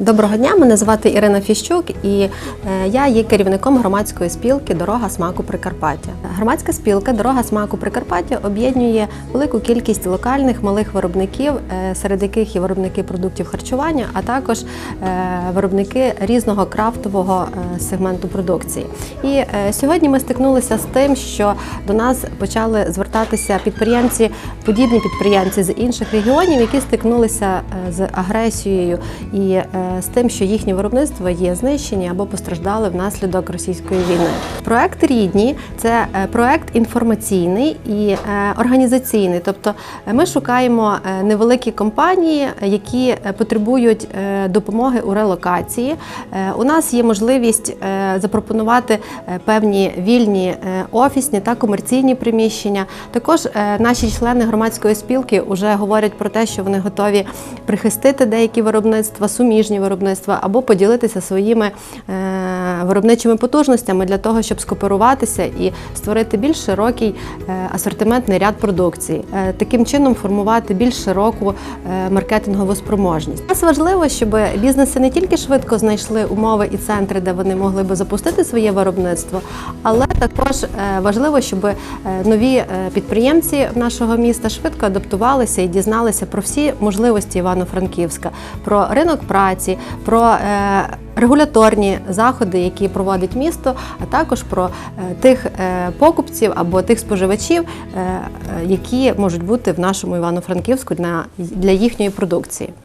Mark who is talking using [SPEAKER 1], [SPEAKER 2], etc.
[SPEAKER 1] Доброго дня, мене звати Ірина Фіщук, і е, я є керівником громадської спілки Дорога смаку Прикарпаття. Громадська спілка Дорога смаку Прикарпаття об'єднує велику кількість локальних малих виробників, е, серед яких є виробники продуктів харчування, а також е, виробники різного крафтового сегменту продукції. І сьогодні ми стикнулися з тим, що до нас почали звертатися підприємці, подібні підприємці з інших регіонів, які стикнулися з агресією і з тим, що їхні виробництва є знищені або постраждали внаслідок російської війни. Проект рідні це е, проект інформаційний і е, організаційний. Тобто е, ми шукаємо невеликі компанії, які потребують допомоги у релокації. У нас є можливість запропонувати певні вільні офісні та комерційні приміщення. Також наші члени громадської спілки вже говорять про те, що вони готові прихистити деякі виробництва, суміжні виробництва або поділитися своїми е, виробничими потужностями для того, щоб скооперуватися і створити більш широкий е, асортиментний ряд продукції, Е, таким чином формувати більш широку е, маркетингову спроможність. Нас важливо, щоб бізнеси не тільки швидко знайшли умови і центри, де вони могли би запустити своє виробництво, але також важливо, щоб нові підприємці нашого міста швидко адаптувалися і дізналися про всі можливості Івано-Франківська, про ринок праці, про регуляторні заходи, які проводить місто, а також про е, тих е, покупців або тих споживачів, е, які можуть бути в нашому Івано-Франківську для їхньої продукції.